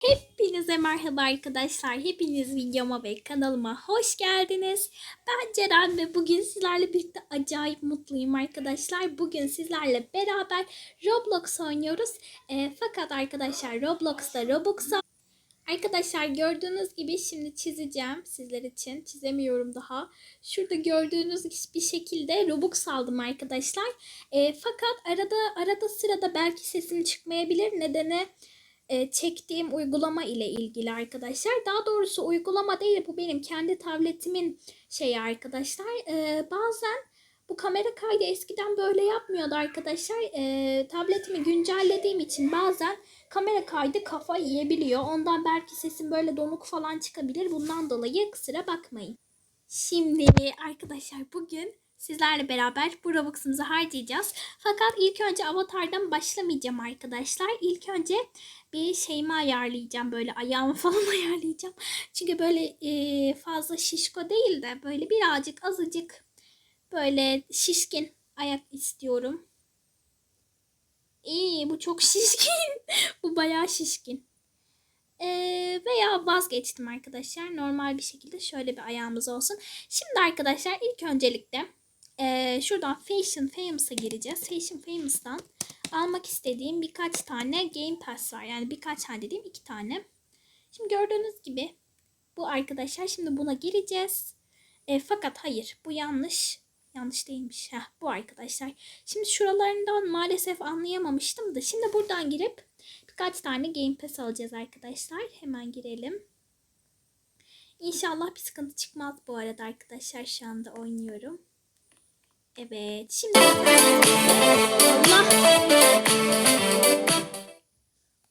Hepinize merhaba arkadaşlar. Hepiniz videoma ve kanalıma hoş geldiniz. Ben Ceren ve bugün sizlerle birlikte acayip mutluyum arkadaşlar. Bugün sizlerle beraber Roblox oynuyoruz. E, fakat arkadaşlar Roblox'ta Robux'a Arkadaşlar gördüğünüz gibi şimdi çizeceğim sizler için. Çizemiyorum daha. Şurada gördüğünüz bir şekilde Robux aldım arkadaşlar. E, fakat arada arada sırada belki sesim çıkmayabilir. Nedeni e, çektiğim uygulama ile ilgili arkadaşlar. Daha doğrusu uygulama değil bu benim kendi tabletimin şeyi arkadaşlar. E, bazen bu kamera kaydı eskiden böyle yapmıyordu arkadaşlar. E, tabletimi güncellediğim için bazen kamera kaydı kafa yiyebiliyor. Ondan belki sesim böyle donuk falan çıkabilir. Bundan dolayı kusura bakmayın. Şimdi arkadaşlar bugün sizlerle beraber bu Robux'umuzu harcayacağız. Fakat ilk önce avatardan başlamayacağım arkadaşlar. İlk önce bir şeyimi ayarlayacağım. Böyle ayağımı falan ayarlayacağım. Çünkü böyle e, fazla şişko değil de böyle birazcık azıcık böyle şişkin ayak istiyorum. İyi bu çok şişkin. bu bayağı şişkin. Ee, veya vazgeçtim arkadaşlar. Normal bir şekilde şöyle bir ayağımız olsun. Şimdi arkadaşlar ilk öncelikle e, şuradan Fashion Famous'a gireceğiz. Fashion Famous'tan almak istediğim birkaç tane Game Pass var. Yani birkaç tane dediğim iki tane. Şimdi gördüğünüz gibi bu arkadaşlar şimdi buna gireceğiz. E, fakat hayır bu yanlış. Yanlış değilmiş. Heh, bu arkadaşlar. Şimdi şuralarından maalesef anlayamamıştım da. Şimdi buradan girip birkaç tane Game Pass alacağız arkadaşlar. Hemen girelim. İnşallah bir sıkıntı çıkmaz bu arada arkadaşlar. Şu anda oynuyorum. Evet. Şimdi Allah.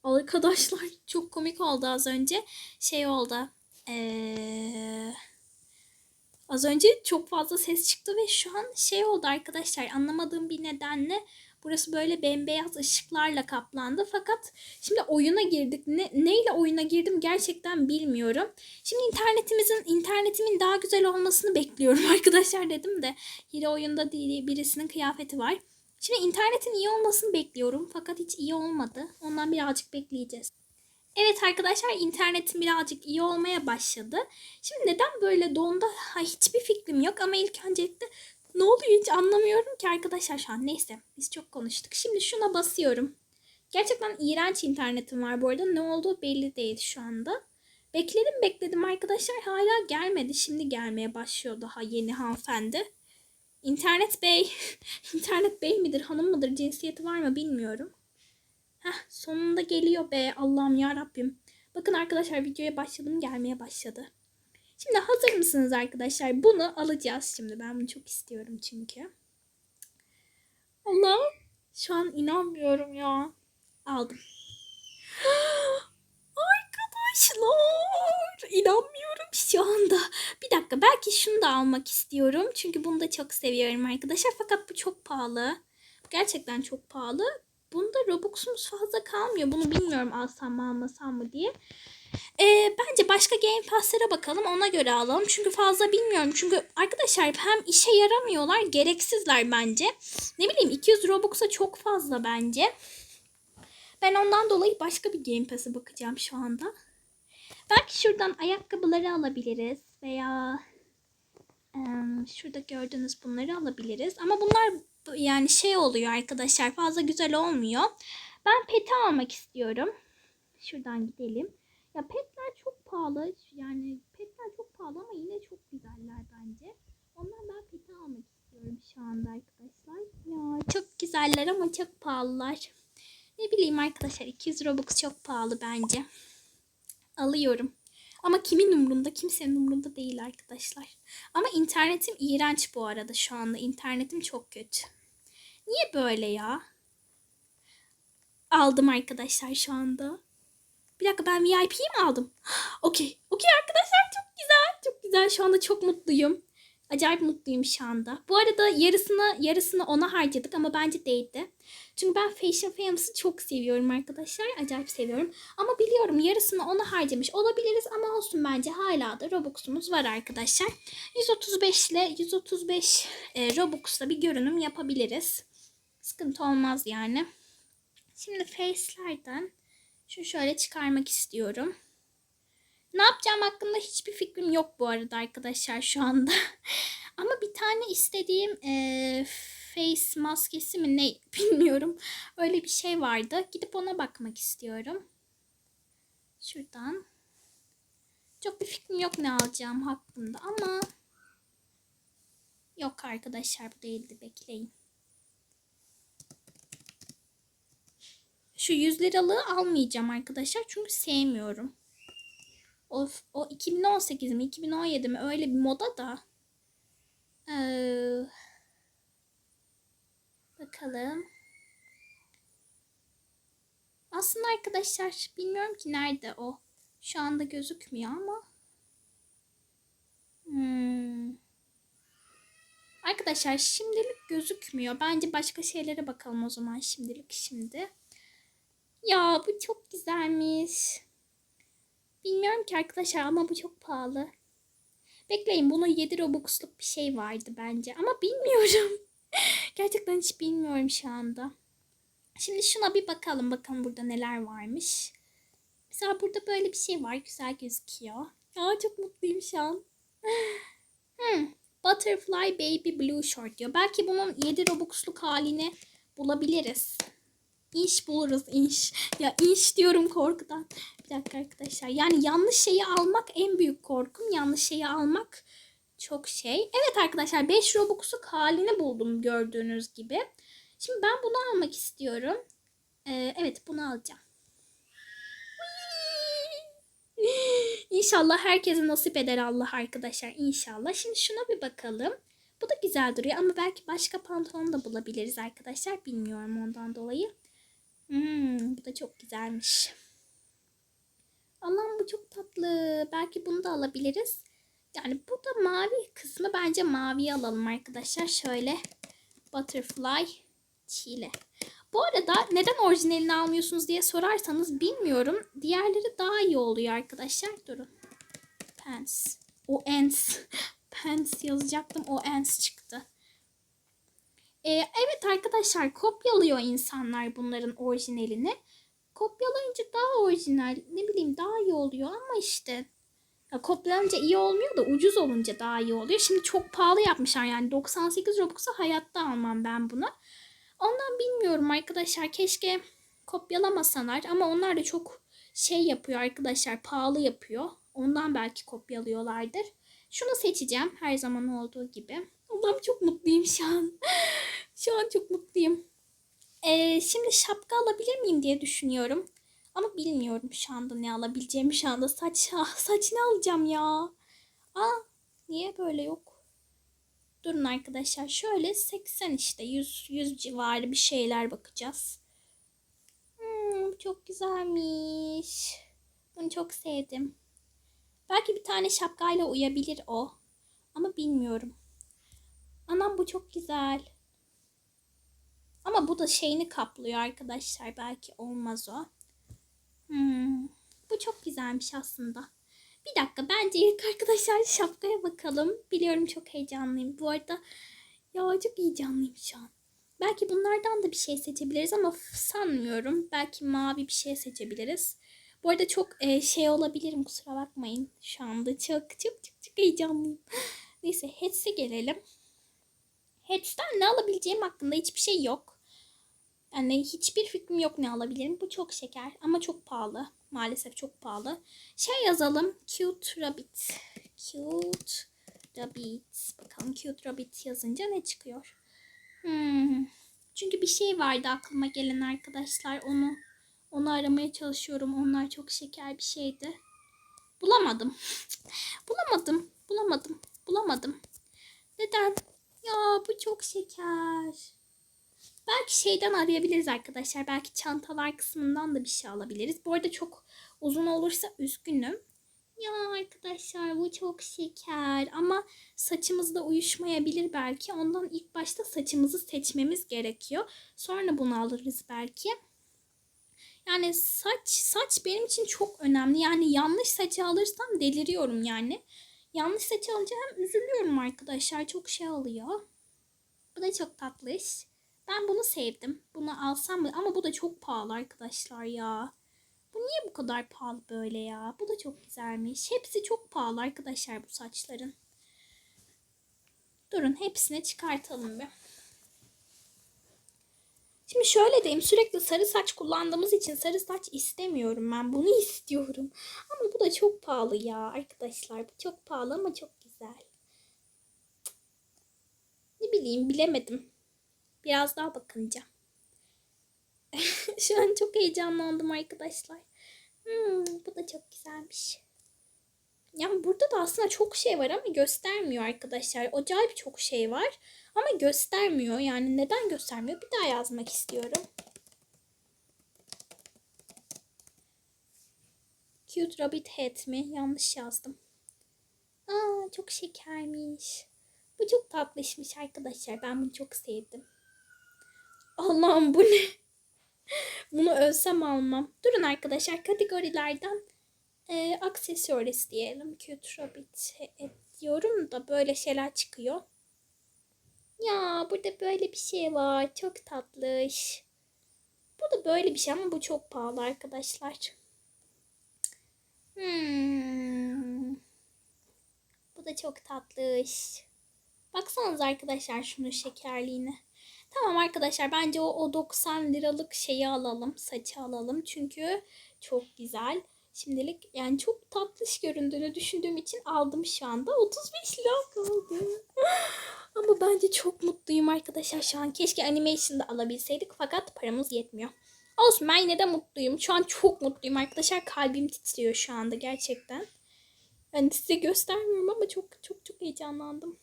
Arkadaşlar çok komik oldu az önce. Şey oldu. Ee, az önce çok fazla ses çıktı ve şu an şey oldu arkadaşlar. Anlamadığım bir nedenle burası böyle bembeyaz ışıklarla kaplandı. Fakat şimdi oyuna girdik. Ne, neyle oyuna girdim gerçekten bilmiyorum. Şimdi internetimizin internetimin daha güzel olmasını bekliyorum arkadaşlar dedim de. Yine oyunda değil birisinin kıyafeti var. Şimdi internetin iyi olmasını bekliyorum. Fakat hiç iyi olmadı. Ondan birazcık bekleyeceğiz. Evet arkadaşlar internetim birazcık iyi olmaya başladı. Şimdi neden böyle donda ha, hiçbir fikrim yok ama ilk öncelikle ne oluyor hiç anlamıyorum ki arkadaşlar şu an. Neyse biz çok konuştuk. Şimdi şuna basıyorum. Gerçekten iğrenç internetim var bu arada. Ne olduğu belli değil şu anda. Bekledim bekledim arkadaşlar hala gelmedi. Şimdi gelmeye başlıyor daha yeni hanımefendi. İnternet bey. İnternet bey midir hanım mıdır cinsiyeti var mı bilmiyorum. Heh, sonunda geliyor be Allah'ım ya Rabbim. Bakın arkadaşlar videoya başladım gelmeye başladı. Şimdi hazır mısınız arkadaşlar? Bunu alacağız şimdi. Ben bunu çok istiyorum çünkü. Allah şu an inanmıyorum ya. Aldım. Arkadaşlar inanmıyorum şu anda. Bir dakika belki şunu da almak istiyorum. Çünkü bunu da çok seviyorum arkadaşlar. Fakat bu çok pahalı. Gerçekten çok pahalı. Bunda Robux'umuz fazla kalmıyor. Bunu bilmiyorum alsam mı almasam mı diye. Ee, bence başka Game Pass'lere bakalım. Ona göre alalım. Çünkü fazla bilmiyorum. Çünkü arkadaşlar hem işe yaramıyorlar. Gereksizler bence. Ne bileyim 200 Robux'a çok fazla bence. Ben ondan dolayı başka bir Game Pass'e bakacağım şu anda. Belki şuradan ayakkabıları alabiliriz. Veya şurada gördüğünüz bunları alabiliriz. Ama bunlar yani şey oluyor arkadaşlar fazla güzel olmuyor. Ben peti almak istiyorum. Şuradan gidelim. Ya petler çok pahalı. Yani petler çok pahalı ama yine çok güzeller bence. Ondan ben peti almak istiyorum şu anda arkadaşlar. Ya çok güzeller ama çok pahalılar. Ne bileyim arkadaşlar 200 Robux çok pahalı bence. Alıyorum. Ama kimin umrunda? Kimsenin umrunda değil arkadaşlar. Ama internetim iğrenç bu arada şu anda. İnternetim çok kötü. Niye böyle ya? Aldım arkadaşlar şu anda. Bir dakika ben VIP'yi mi aldım? Okey. Okey arkadaşlar çok güzel. Çok güzel. Şu anda çok mutluyum. Acayip mutluyum şu anda. Bu arada yarısını yarısını ona harcadık ama bence değdi. Çünkü ben Fashion Famous'ı çok seviyorum arkadaşlar. Acayip seviyorum. Ama biliyorum yarısını ona harcamış olabiliriz ama olsun bence hala da Robux'umuz var arkadaşlar. 135 ile 135 e, Robux'la bir görünüm yapabiliriz. Sıkıntı olmaz yani. Şimdi face'lerden Şu şöyle çıkarmak istiyorum. Ne yapacağım hakkında hiçbir fikrim yok bu arada arkadaşlar şu anda. Ama bir tane istediğim eee, face maskesi mi ne bilmiyorum. Öyle bir şey vardı. Gidip ona bakmak istiyorum. Şuradan. Çok bir fikrim yok ne alacağım hakkında ama yok arkadaşlar bu değildi bekleyin. Şu 100 liralığı almayacağım arkadaşlar çünkü sevmiyorum. Of, o 2018 mi 2017 mi öyle bir moda da. Ee, bakalım. Aslında arkadaşlar bilmiyorum ki nerede o. Şu anda gözükmüyor ama. Hmm. Arkadaşlar şimdilik gözükmüyor. Bence başka şeylere bakalım o zaman şimdilik şimdi. Ya bu çok güzelmiş. Bilmiyorum ki arkadaşlar ama bu çok pahalı. Bekleyin bunu 7 Robux'luk bir şey vardı bence ama bilmiyorum. Gerçekten hiç bilmiyorum şu anda. Şimdi şuna bir bakalım bakalım burada neler varmış. Mesela burada böyle bir şey var güzel gözüküyor. Aa çok mutluyum şu an. Hmm. Butterfly Baby Blue Short diyor. Belki bunun 7 Robux'luk halini bulabiliriz. İnş buluruz inş. Ya inş diyorum korkudan. Bir dakika arkadaşlar. Yani yanlış şeyi almak en büyük korkum. Yanlış şeyi almak çok şey. Evet arkadaşlar 5 Robux'luk halini buldum gördüğünüz gibi. Şimdi ben bunu almak istiyorum. Ee, evet bunu alacağım. İnşallah herkese nasip eder Allah arkadaşlar. İnşallah. Şimdi şuna bir bakalım. Bu da güzel duruyor ama belki başka pantolon da bulabiliriz arkadaşlar. Bilmiyorum ondan dolayı. Hmm, bu da çok güzelmiş. Allah'ım bu çok tatlı. Belki bunu da alabiliriz. Yani bu da mavi kısmı bence mavi alalım arkadaşlar. Şöyle butterfly çile. Bu arada neden orijinalini almıyorsunuz diye sorarsanız bilmiyorum. Diğerleri daha iyi oluyor arkadaşlar. Durun. Pants. O ens. Pants yazacaktım. O ens çıktı. Ee, evet arkadaşlar kopyalıyor insanlar bunların orijinalini. Kopyalayınca daha orijinal ne bileyim daha iyi oluyor ama işte ya kopyalanınca iyi olmuyor da ucuz olunca daha iyi oluyor. Şimdi çok pahalı yapmışlar yani 98 Robux'a hayatta almam ben bunu. Ondan bilmiyorum arkadaşlar keşke kopyalamasalar ama onlar da çok şey yapıyor arkadaşlar pahalı yapıyor. Ondan belki kopyalıyorlardır. Şunu seçeceğim her zaman olduğu gibi. Allah'ım çok mutluyum şu an. şu an çok mutluyum. Ee, şimdi şapka alabilir miyim diye düşünüyorum. Ama bilmiyorum şu anda ne alabileceğimi şu anda. Saç, ah, saç ne alacağım ya? Aa, niye böyle yok? Durun arkadaşlar. Şöyle 80 işte 100, 100 civarı bir şeyler bakacağız. Hmm, çok güzelmiş. Bunu çok sevdim. Belki bir tane şapkayla uyabilir o. Ama bilmiyorum. Anam bu çok güzel. Ama bu da şeyini kaplıyor arkadaşlar. Belki olmaz o. Hmm, bu çok güzelmiş aslında. Bir dakika bence ilk arkadaşlar şapkaya bakalım. Biliyorum çok heyecanlıyım. Bu arada ya çok heyecanlıyım şu an. Belki bunlardan da bir şey seçebiliriz ama sanmıyorum. Belki mavi bir şey seçebiliriz. Bu arada çok e, şey olabilirim kusura bakmayın. Şu anda çok çok çok çok heyecanlıyım. Neyse Heads'e gelelim. Heads'ten ne alabileceğim hakkında hiçbir şey yok. Yani hiçbir fikrim yok ne alabilirim. Bu çok şeker ama çok pahalı. Maalesef çok pahalı. Şey yazalım. Cute Rabbit. Cute Rabbit. Bakalım Cute Rabbit yazınca ne çıkıyor? Hmm. Çünkü bir şey vardı aklıma gelen arkadaşlar. Onu onu aramaya çalışıyorum. Onlar çok şeker bir şeydi. Bulamadım. bulamadım. Bulamadım. Bulamadım. Neden? Ya bu çok şeker. Belki şeyden arayabiliriz arkadaşlar. Belki çantalar kısmından da bir şey alabiliriz. Bu arada çok uzun olursa üzgünüm. Ya arkadaşlar bu çok şeker ama saçımızda uyuşmayabilir belki. Ondan ilk başta saçımızı seçmemiz gerekiyor. Sonra bunu alırız belki. Yani saç saç benim için çok önemli. Yani yanlış saçı alırsam deliriyorum yani. Yanlış alınca hem üzülüyorum arkadaşlar. Çok şey alıyor. Bu da çok tatlış. Ben bunu sevdim. Bunu alsam mı? Ama bu da çok pahalı arkadaşlar ya. Bu niye bu kadar pahalı böyle ya? Bu da çok güzelmiş. Hepsi çok pahalı arkadaşlar bu saçların. Durun hepsini çıkartalım bir. Şimdi şöyle diyeyim sürekli sarı saç kullandığımız için sarı saç istemiyorum ben. Bunu istiyorum. Ama bu da çok pahalı ya arkadaşlar. Bu çok pahalı ama çok güzel. Ne bileyim bilemedim. Biraz daha bakınca. Şu an çok heyecanlandım arkadaşlar. Hmm, bu da çok güzelmiş. Yani burada da aslında çok şey var ama göstermiyor arkadaşlar. Acayip çok şey var ama göstermiyor. Yani neden göstermiyor? Bir daha yazmak istiyorum. Cute Rabbit Head mi? Yanlış yazdım. Aa çok şekermiş. Bu çok tatlışmış arkadaşlar. Ben bunu çok sevdim. Allah'ım bu ne? Bunu ölsem almam. Durun arkadaşlar kategorilerden e, aksesuaris diyelim. Head diyorum da böyle şeyler çıkıyor. Ya burada böyle bir şey var. Çok tatlış. Bu da böyle bir şey ama bu çok pahalı arkadaşlar. Hmm. Bu da çok tatlış. Baksanız arkadaşlar şunun şekerliğine. Tamam arkadaşlar bence o, o 90 liralık şeyi alalım. Saçı alalım. Çünkü çok güzel. Şimdilik yani çok tatlış göründüğünü düşündüğüm için aldım şu anda. 35 lira kaldı. Ama bence çok mutluyum arkadaşlar şu an. Keşke animation'da alabilseydik fakat paramız yetmiyor. Olsun ben yine de mutluyum. Şu an çok mutluyum arkadaşlar. Kalbim titriyor şu anda gerçekten. Yani size göstermiyorum ama çok çok çok heyecanlandım.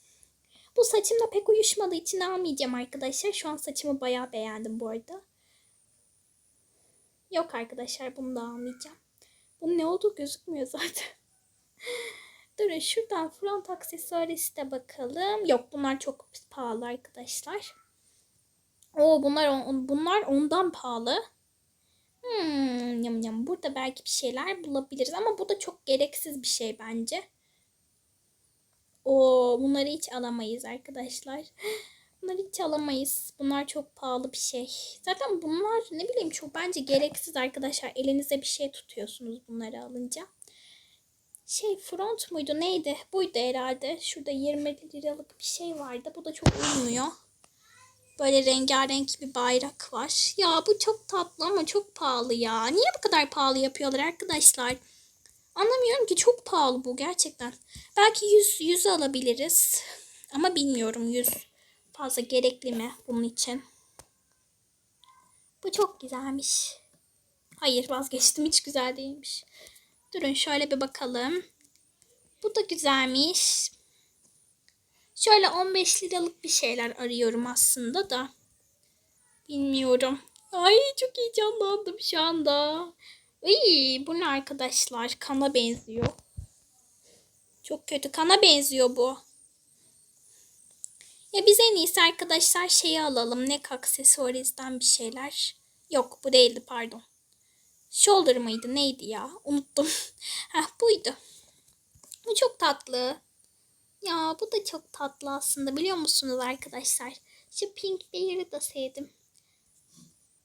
Bu saçımla pek uyuşmadığı için almayacağım arkadaşlar. Şu an saçımı bayağı beğendim bu arada. Yok arkadaşlar bunu da almayacağım. Bunun ne olduğu gözükmüyor zaten. Durun şuradan front aksesuarisi de bakalım. Yok bunlar çok pahalı arkadaşlar. Oo bunlar on, bunlar ondan pahalı. Hmm, yam yam. Burada belki bir şeyler bulabiliriz ama bu da çok gereksiz bir şey bence. Oo bunları hiç alamayız arkadaşlar. Bunları hiç alamayız. Bunlar çok pahalı bir şey. Zaten bunlar ne bileyim çok bence gereksiz arkadaşlar. Elinize bir şey tutuyorsunuz bunları alınca. Şey front muydu neydi? Buydu herhalde. Şurada 20 liralık bir şey vardı. Bu da çok uymuyor. Böyle rengarenk bir bayrak var. Ya bu çok tatlı ama çok pahalı ya. Niye bu kadar pahalı yapıyorlar arkadaşlar? Anlamıyorum ki çok pahalı bu gerçekten. Belki 100 100 alabiliriz. Ama bilmiyorum 100 fazla gerekli mi bunun için. Bu çok güzelmiş. Hayır vazgeçtim hiç güzel değilmiş. Durun şöyle bir bakalım. Bu da güzelmiş. Şöyle 15 liralık bir şeyler arıyorum aslında da. Bilmiyorum. Ay çok heyecanlandım şu anda. Iy, bu ne arkadaşlar? Kana benziyor. Çok kötü. Kana benziyor bu. Ya biz en iyisi arkadaşlar şeyi alalım. Neck aksesuarizden bir şeyler. Yok bu değildi pardon. Shoulder mıydı neydi ya? Unuttum. Heh buydu. Bu çok tatlı. Ya bu da çok tatlı aslında biliyor musunuz arkadaşlar? Şu pink bear'ı da sevdim.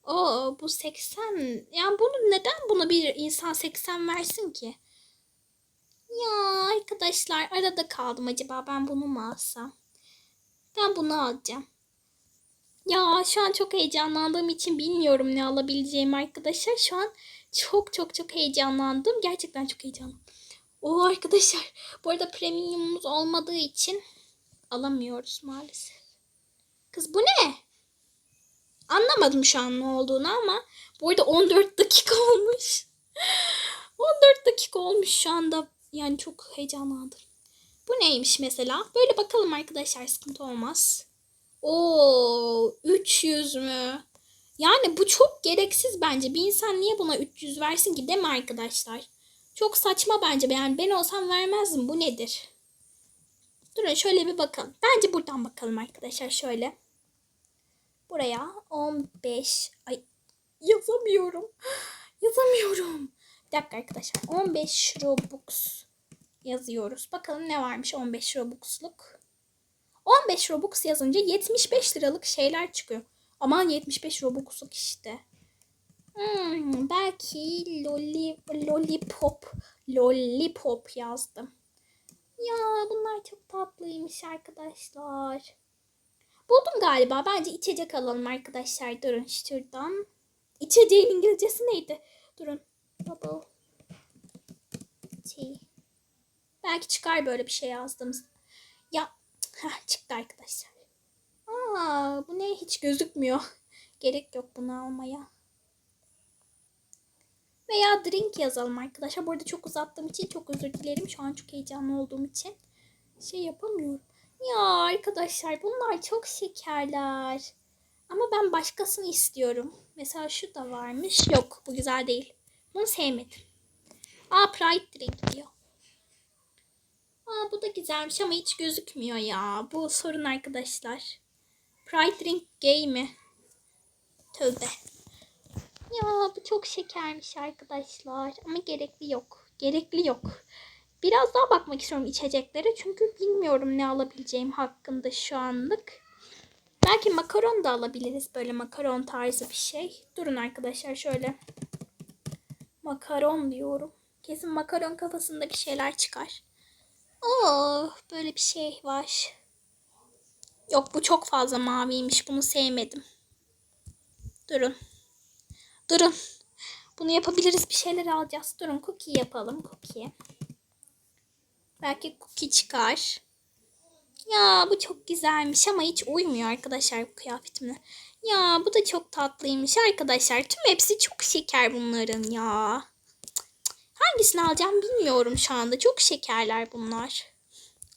Oo bu 80. Yani bunu neden buna bir insan 80 versin ki? Ya arkadaşlar arada kaldım acaba ben bunu mu alsam? Ben bunu alacağım. Ya şu an çok heyecanlandığım için bilmiyorum ne alabileceğim arkadaşlar. Şu an çok çok çok heyecanlandım. Gerçekten çok heyecanlandım. O arkadaşlar bu arada premiumumuz olmadığı için alamıyoruz maalesef. Kız bu ne? Anlamadım şu an ne olduğunu ama bu arada 14 dakika olmuş. 14 dakika olmuş şu anda. Yani çok heyecanlandım. Bu neymiş mesela? Böyle bakalım arkadaşlar sıkıntı olmaz. Oo 300 mü? Yani bu çok gereksiz bence. Bir insan niye buna 300 versin ki değil mi arkadaşlar? Çok saçma bence. Yani ben olsam vermezdim. Bu nedir? Durun şöyle bir bakalım. Bence buradan bakalım arkadaşlar şöyle. Buraya 15 ay yazamıyorum. Yazamıyorum. Bir dakika arkadaşlar. 15 Robux yazıyoruz. Bakalım ne varmış 15 Robux'luk. 15 Robux yazınca 75 liralık şeyler çıkıyor. Aman 75 Robux'luk işte. Hmm, belki lolli, lollipop, lollipop yazdım. Ya bunlar çok tatlıymış arkadaşlar. Buldum galiba. Bence içecek alalım arkadaşlar. Durun şuradan. İçeceğin İngilizcesi neydi? Durun. Bubble tea. Belki çıkar böyle bir şey yazdığımız. Ya heh, çıktı arkadaşlar. Aa, bu ne hiç gözükmüyor. Gerek yok bunu almaya. Veya drink yazalım arkadaşlar. Bu arada çok uzattığım için çok özür dilerim. Şu an çok heyecanlı olduğum için şey yapamıyorum. Ya arkadaşlar bunlar çok şekerler. Ama ben başkasını istiyorum. Mesela şu da varmış. Yok bu güzel değil. Bunu sevmedim. Aa Pride drink diyor. Aa bu da güzelmiş ama hiç gözükmüyor ya. Bu sorun arkadaşlar. Pride drink gay mi? Tövbe. Ya bu çok şekermiş arkadaşlar. Ama gerekli yok. Gerekli yok. Biraz daha bakmak istiyorum içeceklere. Çünkü bilmiyorum ne alabileceğim hakkında şu anlık. Belki makaron da alabiliriz. Böyle makaron tarzı bir şey. Durun arkadaşlar şöyle. Makaron diyorum. Kesin makaron kafasında bir şeyler çıkar. Oh böyle bir şey var. Yok bu çok fazla maviymiş. Bunu sevmedim. Durun. Durun. Bunu yapabiliriz. Bir şeyler alacağız. Durun cookie yapalım. Cookie. Belki cookie çıkar. Ya bu çok güzelmiş ama hiç uymuyor arkadaşlar bu kıyafetimle. Ya bu da çok tatlıymış arkadaşlar. Tüm hepsi çok şeker bunların ya. Hangisini alacağım bilmiyorum şu anda. Çok şekerler bunlar.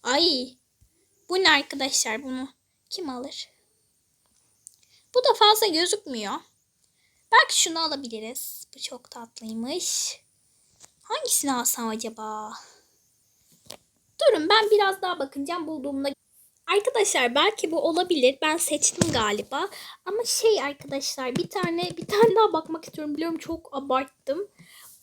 Ay. Bu ne arkadaşlar bunu? Kim alır? Bu da fazla gözükmüyor. Belki şunu alabiliriz. Bu çok tatlıymış. Hangisini alsam acaba? Durun ben biraz daha bakınacağım bulduğumda. Arkadaşlar belki bu olabilir. Ben seçtim galiba. Ama şey arkadaşlar bir tane bir tane daha bakmak istiyorum. Biliyorum çok abarttım.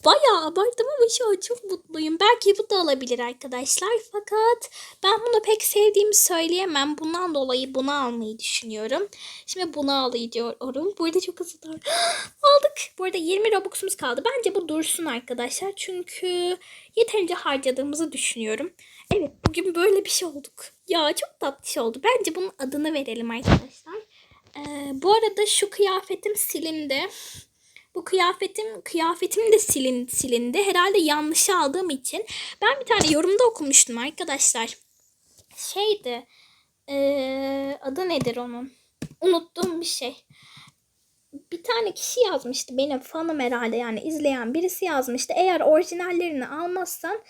Bayağı abarttım ama şu an çok mutluyum. Belki bu da olabilir arkadaşlar. Fakat ben bunu pek sevdiğimi söyleyemem. Bundan dolayı bunu almayı düşünüyorum. Şimdi bunu alıyorum. Burada çok hızlı Aldık. Bu arada 20 Robux'umuz kaldı. Bence bu dursun arkadaşlar. Çünkü yeterince harcadığımızı düşünüyorum. Evet bugün böyle bir şey olduk. Ya çok tatlı oldu. Bence bunun adını verelim arkadaşlar. Ee, bu arada şu kıyafetim silindi. Bu kıyafetim kıyafetim de silin, silindi. Herhalde yanlış aldığım için. Ben bir tane yorumda okumuştum arkadaşlar. Şeydi. ee, adı nedir onun? Unuttuğum bir şey. Bir tane kişi yazmıştı. Benim fanım herhalde yani izleyen birisi yazmıştı. Eğer orijinallerini almazsan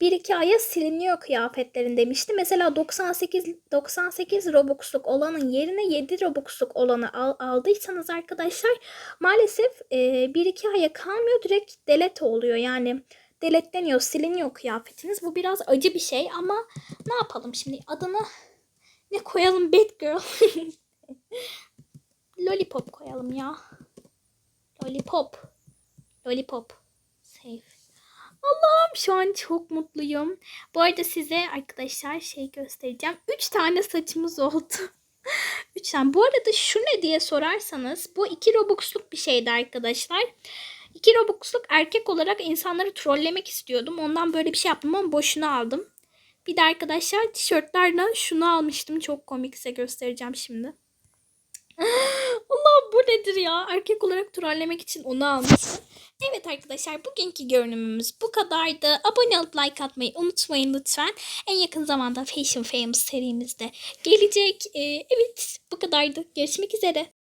bir iki aya siliniyor kıyafetlerin demişti. Mesela 98 98 Robux'luk olanın yerine 7 Robux'luk olanı al, aldıysanız arkadaşlar maalesef e, bir iki aya kalmıyor direkt delete oluyor. Yani deletleniyor, siliniyor kıyafetiniz. Bu biraz acı bir şey ama ne yapalım şimdi adını ne koyalım Bad Girl. Lollipop koyalım ya. Lollipop. Lollipop. Safe. Allah'ım şu an çok mutluyum. Bu arada size arkadaşlar şey göstereceğim. 3 tane saçımız oldu. 3 tane. Bu arada şu ne diye sorarsanız bu 2 Robux'luk bir şeydi arkadaşlar. 2 Robux'luk erkek olarak insanları trollemek istiyordum. Ondan böyle bir şey yaptım ama boşuna aldım. Bir de arkadaşlar tişörtlerden şunu almıştım. Çok komik size göstereceğim şimdi. Allah bu nedir ya? Erkek olarak trollemek için onu almıştım. Evet arkadaşlar bugünkü görünümümüz bu kadardı. Abone olup like atmayı unutmayın lütfen. En yakın zamanda Fashion Famous serimizde gelecek. Ee, evet bu kadardı. Görüşmek üzere.